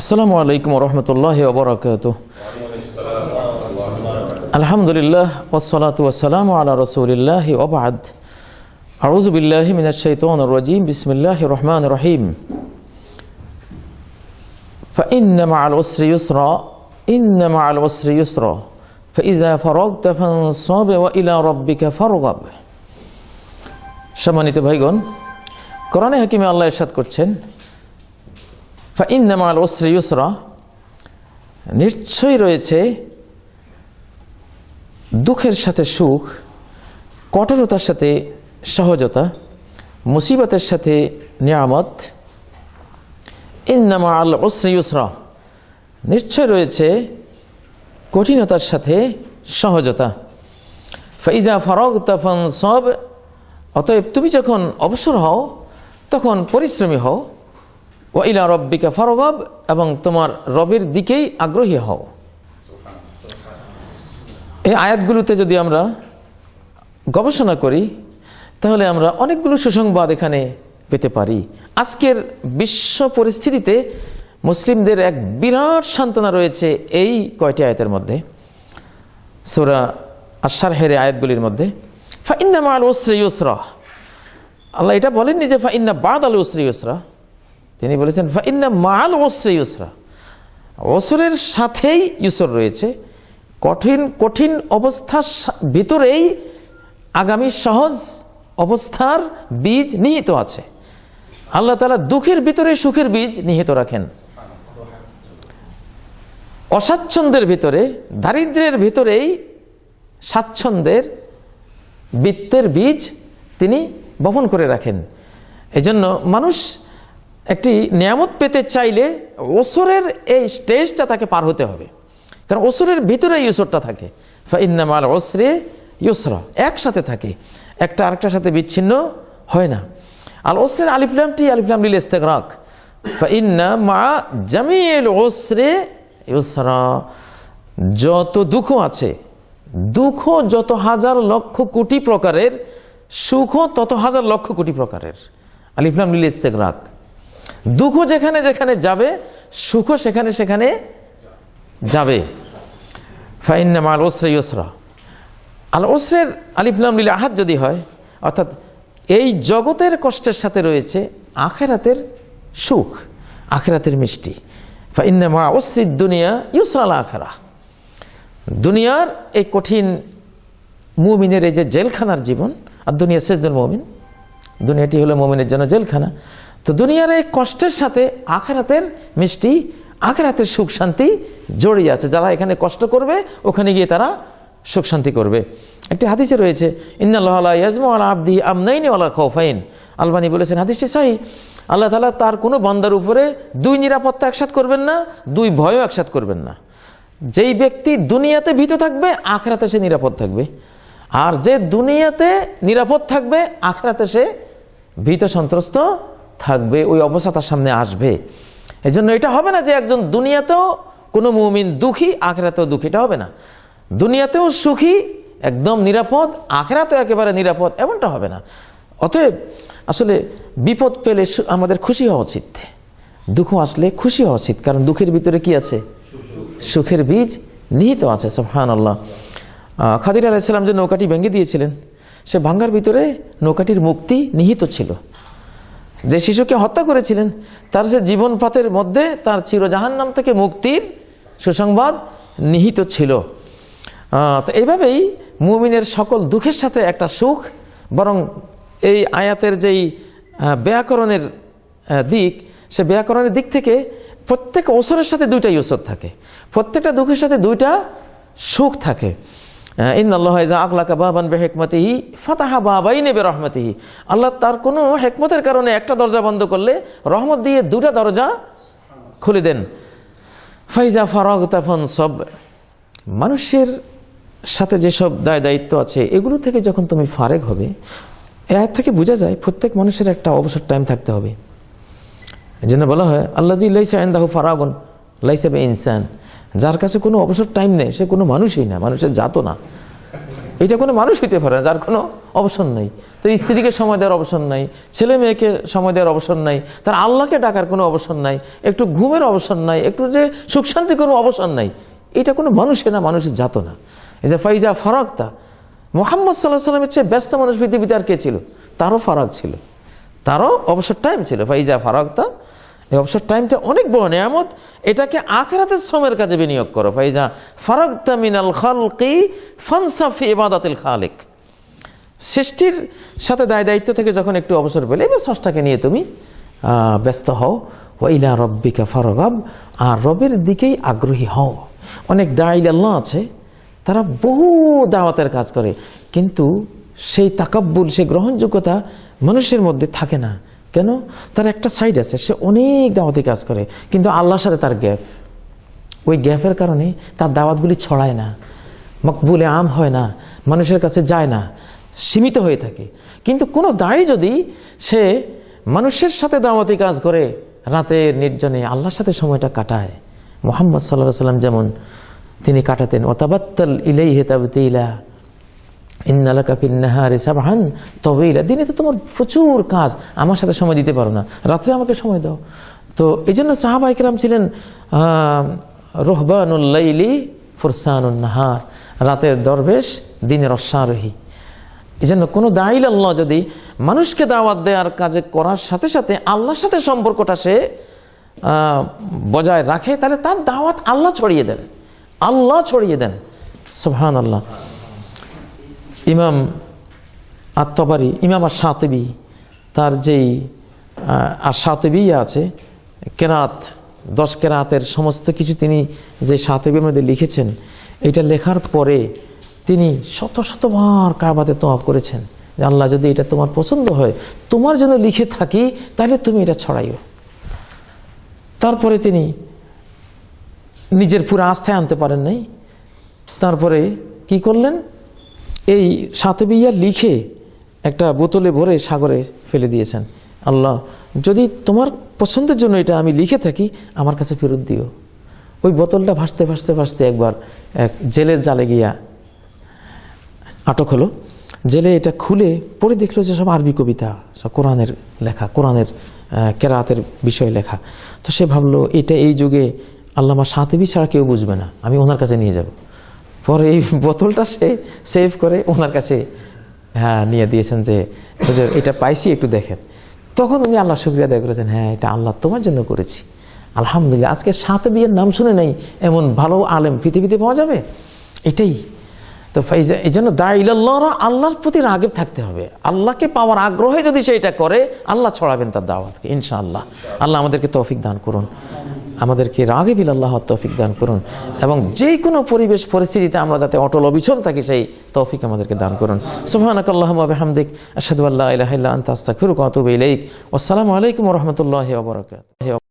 আসসালামু আলাইকুম রহমতুল্লাহ ওবরাকাত আলহামদুলিল্লাহ ওসলাত ওসালাম আলা রসুলিল্লাহ ওবাদ আউযু বিল্লাহি মিনাশ শাইতানির রাজিম বিসমিল্লাহির রহমানির রহিম فإن مع العسر يسرا إن مع العسر يسرا فإذا فرغت فانصب وإلى ربك فارغب সম্মানিত ভাইগণ কোরআনে হাকিমে আল্লাহ ইরশাদ করছেন ফাইন্নামা আল ওসরি ইউসরা নিশ্চয়ই রয়েছে দুঃখের সাথে সুখ, কঠোরতার সাথে সহজতা, মুসিবতের সাথে নিয়ামত। ইন্নামা আল ওসরি ইউসরা। নিশ্চয় রয়েছে কঠিনতার সাথে সহজতা। ফাইজা ফরগ তখন সব অতএব তুমি যখন অবসর হও, তখন পরিশ্রমী হও। ও ইলা রব্বিকা ফরগব, এবং তোমার রবের দিকেই আগ্রহী হও। এই আয়াতগুলোতে যদি আমরা গবেষণা করি, তাহলে আমরা অনেকগুলো সুসংবাদ এখানে পেতে পারি। আজকের বিশ্ব পরিস্থিতিতে মুসলিমদের এক বিরাট সান্ত্বনা রয়েছে এই কয়টি আয়াতের মধ্যে। সোরা আশার হেরে আয়াতগুলির মধ্যে ফাইন্না মা আল ওসরি ইউসরা। আল্লাহ এটা বলেননি যে ফাইন্না বাদ আল ওসরি ইউসরা। তিনি বলেছেন, ফাইন্না মাল ওসরে ইউসরা। ওসরের সাথেই ইউসর রয়েছে। কঠিন কঠিন অবস্থার ভিতরেই আগামী সহজ অবস্থার বীজ নিহিত আছে। আল্লাহ তালা দুঃখের ভিতরে সুখের বীজ নিহিত রাখেন। অস্বাচ্ছন্দ্যের ভিতরে দারিদ্র্যের ভিতরেই স্বাচ্ছন্দ্যের বৃত্তের বীজ তিনি বপন করে রাখেন। এজন্য মানুষ একটি নিয়ামত পেতে চাইলে ওসরের এই স্টেজটা তাকে পার হতে হবে। কারণ ওসরের ভিতরে ইউসরটা থাকে। ইন্নামাল ওসরে ইউসরা, একসাথে থাকে। একটা আরেকটার সাথে বিচ্ছিন্ন হয় না। আল ওসরের আলিফলামটি আলিফলাম লিল ইস্তেগরাক। ইন্না মা জামিল ওসরে ইউসরা, যত দুঃখ আছে, দুঃখ যত হাজার লক্ষ কোটি প্রকারের, সুখ তত হাজার লক্ষ কোটি প্রকারের। আলিফলাম লিল ইস্তেগরাক। দুঃখ যেখানে যেখানে যাবে, সুখ সেখানে সেখানে যাবে। ফাইন্না আল ওসরে ইউসরা। আল ওসরের আলিফলাম লিল আহাত যদি হয়, অর্থাৎ এই জগতের কষ্টের সাথে রয়েছে আখেরাতের সুখ, আখেরাতের মিষ্টি। ফাইন্না মা ওসরিদ দুনিয়া ইউসরাল আখেরা। দুনিয়ার এই কঠিন মুমিনের এই যে জেলখানার জীবন, আর দুনিয়া সেজদুল মমিন। দুনিয়াটি হলো মমিনের জন্য জেলখানা। তো দুনিয়ার এই কষ্টের সাথে আখেরাতের মিষ্টি, আখেরাতের সুখ শান্তি জড়িয়ে আছে। যারা এখানে কষ্ট করবে, ওখানে গিয়ে তারা সুখ শান্তি করবে। একটি হাদিসে রয়েছে, ইন্নাল্লাহ ইয়াজমা আলা আব্দি আমনাইনি আলা খৌফাইন আলবানি বলেছেন, হাদিসটি সাহি। আল্লাহ তালা তার কোনো বান্দার উপরে দুই নিরাপত্তা একসাথ করবেন না, দুই ভয়ও একসাথ করবেন না। যেই ব্যক্তি দুনিয়াতে ভীত থাকবে, আখরাতে সে নিরাপদ থাকবে। আর যে দুনিয়াতে নিরাপদ থাকবে, আখরাতে সে ভীত সন্ত্রস্ত থাকবে, ওই অবস্থা তার সামনে আসবে। এই জন্য এটা হবে না যে একজন দুনিয়াতেও কোনো মুমিন দুঃখী, আখরাতেও দুঃখী, এটা হবে না। দুনিয়াতেও সুখী, একদম নিরাপদ, আখরাতেও একেবারে নিরাপদ, এমনটা হবে না। অতএব আসলে বিপদ পেলে আমাদের খুশি হওয়া উচিত। দুঃখ আসলে খুশি হওয়া উচিত। কারণ দুঃখের ভিতরে কি আছে? সুখের বীজ নিহিত আছে সোহান আল্লাহ খাদির আলাইসাল্লাম যে নৌকাটি ভেঙে দিয়েছিলেন, সে ভাঙ্গার ভিতরে নৌকাটির মুক্তি নিহিত ছিল। যে শিশুকে হত্যা করেছিলেন, তার সে জীবনপাতের মধ্যে তার চিরজাহান্নাম থেকে মুক্তির সুসংবাদ নিহিত ছিল। তো এইভাবেই মুমিনের সকল দুঃখের সাথে একটা সুখ, বরং এই আয়াতের যেই ব্যাকরণের দিক, সে ব্যাকরণের দিক থেকে প্রত্যেক ওসরের সাথে দুইটা ইউসর থাকে। প্রত্যেকটা দুঃখের সাথে দুইটা সুখ থাকে। ইন আল্লাহ ইজা আকলাকা বাবান বে হেকমতিহি ফাতাহা বাবাই নেবে রহমতিহি আল্লাহ তার কোনো হেকমতের কারণে একটা দরজা বন্ধ করলে রহমত দিয়ে দুটা দরজা খুলে দেন। ফাইজা ফারগ তখন সব, মানুষের সাথে যেসব দায় দায়িত্ব আছে, এগুলো থেকে যখন তুমি ফারেক হবে এর থেকে বোঝা যায় প্রত্যেক মানুষের একটা অবসর টাইম থাকতে হবে। এই জন্য বলা হয়, আল্লাহ জি লাইসা আন্দাহু ফারাগুন, লাইসা বে ইনসান যার কাছে কোনো অবসর টাইম নেই, সে কোনো মানুষই না, মানুষের জাতো না। এটা কোনো মানুষ হইতে পারে না, যার কোনো অবসর নাই। তো স্ত্রীকে সময় দেওয়ার অবসর নাই, ছেলে মেয়েকে সময় দেওয়ার অবসর নাই, তার আল্লাহকে ডাকার কোনো অবসর নাই, একটু ঘুমের অবসর নাই, একটু যে সুখ শান্তি কোনো অবসর নাই, এটা কোনো মানুষের না, মানুষের জাত না। এই যে ফাইজা ফরাকতা, মোহাম্মদ সাল্লাহ সাল্লামের চেয়ে ব্যস্ত মানুষ পৃথিবীতে আর কে ছিল? তারও ফারাক ছিল। তারও অবসর টাইম ছিল, ফাইজা ফারাকতা এই অবসর টাইমটা অনেক বড় নিয়ামত। এটাকে আখরাতের শ্রমের কাজে বিনিয়োগ করো। ফাইজা ফারাকতা মিনাল খালকি ফানসাফি ইবাদাতিল খালেক। সৃষ্টির সাথে দায় দায়িত্ব থেকে যখন একটু অবসর পেলে, এবার ষষ্ঠাকে নিয়ে তুমি ব্যস্ত হও। ওইলা রব্বিকা ফারগাব। আর রবের দিকেই আগ্রহী হও। অনেক দায়িল আছে, তারা বহু দাওয়াতের কাজ করে। কিন্তু সেই তাকাব্বুল, সেই গ্রহণযোগ্যতা মানুষের মধ্যে থাকে না। কেন? তার একটা সাইড আছে, সে অনেক দাওয়াতি কাজ করে, কিন্তু আল্লাহর সাথে তার গ্যাপ। ওই গ্যাপের কারণে তার দাওয়াতগুলি ছড়ায় না, মকবুলে আম হয় না, মানুষের কাছে যায় না, সীমিত হয়ে থাকে। কিন্তু কোনো দাঁড়ি যদি সে মানুষের সাথে দাওয়াতি কাজ করে, রাতের নির্জনে আল্লাহর সাথে সময়টা কাটায়। মোহাম্মদ সাল্লাহ সাল্লাম যেমন তিনি কাটাতেন, ওতাবাত্তাল ইলাই হেতাবতিলা ইন্নালাকা পিন্নাহারে সাবাহান তবেইলা দিনে তো তোমার প্রচুর কাজ। আমার সাথে সময় দিতে পারো না। রাত্রে আমাকে সময় দাও। তো এই জন্য সাহাবা ইকরাম ছিলেন রহবানুল্লাইলি ফুরসানুন নাহার। রাতের দরবেশ, দিনের অশ্বারোহী। এই জন্য কোনো দাইল আল্লাহ যদি মানুষকে দাওয়াত দেওয়ার কাজে করার সাথে সাথে আল্লাহর সাথে সম্পর্কটা সে বজায় রাখে, তাহলে তার দাওয়াত আল্লাহ ছড়িয়ে দেন। আল্লাহ ছড়িয়ে দেন। সুবহান আল্লাহ ইমাম আত্মবারি, ইমাম আর সাতবি তার যেই আর সাতবি আছে, কেরাত, দশ কেরাতের সমস্ত কিছু তিনি যে সাতবির মধ্যে লিখেছেন, এটা লেখার পরে তিনি শত শতবার কারবাতে তোয়াব করেছেন, যে আল্লাহ যদি এটা তোমার পছন্দ হয়, তোমার জন্য লিখে থাকি, তাহলে তুমি এটা ছড়াইও। তারপরে তিনি নিজের পুরো আস্থায় আনতে পারেন নাই। তারপরে কি করলেন? এই সাতবিয়া লিখে একটা বোতলে ভরে সাগরে ফেলে দিয়েছেন। আল্লাহ, যদি তোমার পছন্দের জন্য এটা আমি লিখে থাকি, আমার কাছে ফেরত দিও। ওই বোতলটা ভাসতে ভাসতে ভাসতে একবার এক জেলের জালে গিয়া আটক হলো। জেলে এটা খুলে পড়ে দেখল যে সব আরবি কবিতা, সব কোরআনের লেখা, কোরআনের কেরাতের বিষয়ে লেখা। তো সে ভাবলো, এটা এই যুগে আল্লামা সাঁতিবি ছাড়া কেউ বুঝবে না, আমি ওনার কাছে নিয়ে যাব। পরে এই বোতলটা সে সেভ করে ওনার কাছে হ্যাঁ নিয়ে দিয়েছেন যে হুজুর, এটা পাইছি একটু দেখেন। তখন উনি আল্লাহ শুক্রিয়া আদায় করেছেন হ্যাঁ এটা আল্লাহ তোমার জন্য করেছি। আলহামদুলিল্লাহ আজকে সাত বিয়ের নাম শুনে নাই এমন ভালো আলেম পৃথিবীতে পাওয়া যাবে? এটাই। তো এই জন্য দাইল্লাহরা আল্লাহর প্রতি রাগেব থাকতে হবে। আল্লাহকে পাওয়ার আগ্রহে যদি সেটা করে আল্লাহ ছড়াবেন তার দাওয়াতকে ইনশাআল্লাহ। আল্লাহ আমাদেরকে তৌফিক দান করুন। আমাদেরকে রাগে বিল আল্লাহ তৌফিক দান করুন এবং যে কোনো পরিবেশ পরিস্থিতিতে আমরা যাতে অটল অবিচল থাকি, সেই তৌফিক আমাদেরকে দান করুন। সুহানক আল্লাহমদিক বিহামদিক আল্লাহ ইলাহা ফিরুক আতুবু ইলাইক। আসসালামু আলাইকুম রহমতুল্লাহ বারাকাতুহু।